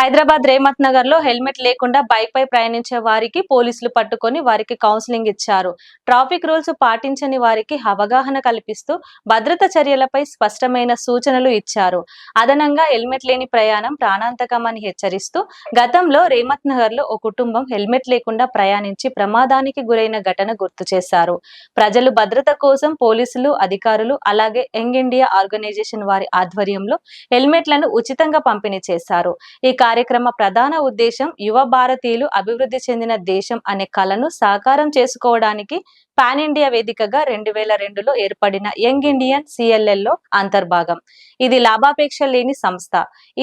హైదరాబాద్ రేమత్ నగర్లో హెల్మెట్ లేకుండా బైక్ పై ప్రయాణించే వారికి పోలీసులు పట్టుకొని వారికి కౌన్సిలింగ్ ఇచ్చారు. ట్రాఫిక్ రూల్స్ పాటించని వారికి అవగాహన కల్పిస్తూ భద్రత చర్యలపై స్పష్టమైన సూచనలు ఇచ్చారు. అదనంగా హెల్మెట్ లేని ప్రయాణం ప్రాణాంతకమని హెచ్చరిస్తూ గతంలో రేమత్ నగర్లో ఓ కుటుంబం హెల్మెట్ లేకుండా ప్రయాణించి ప్రమాదానికి గురైన ఘటన గుర్తు చేశారు. ప్రజలు భద్రత కోసం పోలీసులు అధికారులు అలాగే యంగ్ ఇండియా ఆర్గనైజేషన్ వారి ఆధ్వర్యంలో హెల్మెట్లను ఉచితంగా పంపిణీ చేశారు. ఈ కార్యక్రమ ప్రధాన ఉద్దేశం యువ భారతీయులు అభివృద్ధి చెందిన దేశం అనే కలను సాకారం చేసుకోవడానికి పాన్ ఇండియా వేదికగా రెండు వేల రెండులో ఏర్పడిన యంగ్ ఇండియన్ సిఎల్ఎల్లో అంతర్భాగం. ఇది లాభాపేక్ష లేని సంస్థ.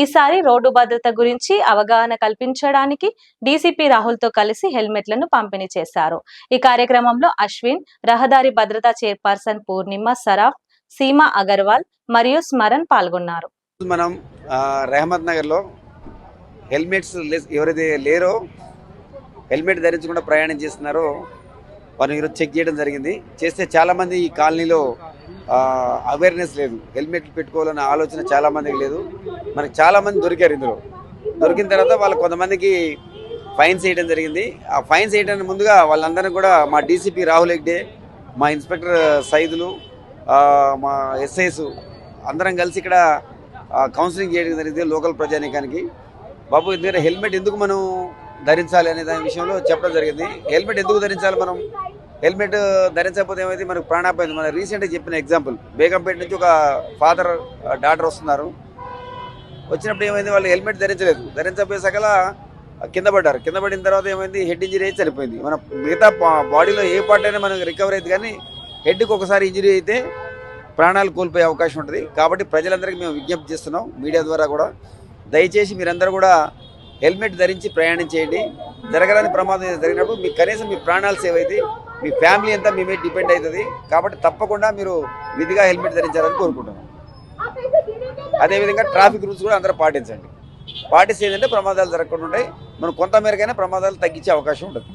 ఈసారి రోడ్డు భద్రత గురించి అవగాహన కల్పించడానికి డీసీపీ రాహుల్తో కలిసి హెల్మెట్లను పంపిణీ చేశారు. ఈ కార్యక్రమంలో అశ్విన్ రహదారి భద్రతా చైర్పర్సన్ పూర్ణిమ సరాఫ్ సీమా అగర్వాల్ మరియు స్మరణ్ పాల్గొన్నారు. మనం రెహమత్ నగర్లో హెల్మెట్స్ ఎవరైతే లేరో హెల్మెట్ ధరించకుండా ప్రయాణం చేస్తున్నారో వారిని ఈరోజు చెక్ చేయడం జరిగింది. చేస్తే చాలామంది ఈ కాలనీలో అవేర్నెస్ లేదు. హెల్మెట్ పెట్టుకోవాలన్న ఆలోచన చాలామందికి లేదు. మనకి చాలామంది దొరికారు ఇందులో. దొరికిన తర్వాత వాళ్ళు కొంతమందికి ఫైన్స్ వేయడం జరిగింది. ఆ ఫైన్స్ వేయడానికి ముందుగా వాళ్ళందరినీ కూడా మా డీసీపీ రాహుల్ హెగ్డే మా ఇన్స్పెక్టర్ సైదులు మా ఎస్ఐస్ అందరం కలిసి ఇక్కడ కౌన్సిలింగ్ చేయడం జరిగింది లోకల్ ప్రజానీకానికి. బాబు ఎందుకంటే హెల్మెట్ ఎందుకు మనం ధరించాలి అనే దాని విషయంలో చెప్పడం జరిగింది. హెల్మెట్ ఎందుకు ధరించాలి మనం? హెల్మెట్ ధరించకపోతే ఏమైతే మనకు ప్రాణాపాయం. మన రీసెంట్గా చెప్పిన ఎగ్జాంపుల్ బేగంపేట నుంచి ఒక ఫాదర్ డాటర్ వస్తున్నారు. వచ్చినప్పుడు ఏమైంది? వాళ్ళు హెల్మెట్ ధరించలేదు. ధరించకపోయేసకల కింద పడ్డారు. కింద పడిన తర్వాత ఏమైంది? హెడ్ ఇంజరీ అయితే చనిపోయింది మన మిగతా బాడీలో ఏ పార్ట్ అయినా మనకు రికవర్ అయింది కానీ హెడ్కి ఒకసారి ఇంజరీ అయితే ప్రాణాలు కోల్పోయే అవకాశం ఉంటుంది. కాబట్టి ప్రజలందరికీ మేము విజ్ఞప్తి చేస్తున్నాం. మీడియా ద్వారా కూడా దయచేసి మీరందరూ కూడా హెల్మెట్ ధరించి ప్రయాణం చేయండి. జరగరాని ప్రమాదం జరిగినప్పుడు మీకు కనీసం మీ ప్రాణాలు సేవ్ అవుతుంది మీ ఫ్యామిలీ అంతా మీ మీద డిపెండ్ అవుతుంది. కాబట్టి తప్పకుండా మీరు విధిగా హెల్మెట్ ధరించాలని కోరుకుంటున్నాం. అదేవిధంగా ట్రాఫిక్ రూల్స్ కూడా అందరూ పాటించండి. పాటిస్తే ఏంటంటే ప్రమాదాలు జరగకుండా ఉంటాయి. మనం కొంతమేరకైనా ప్రమాదాలు తగ్గించే అవకాశం ఉంటుంది.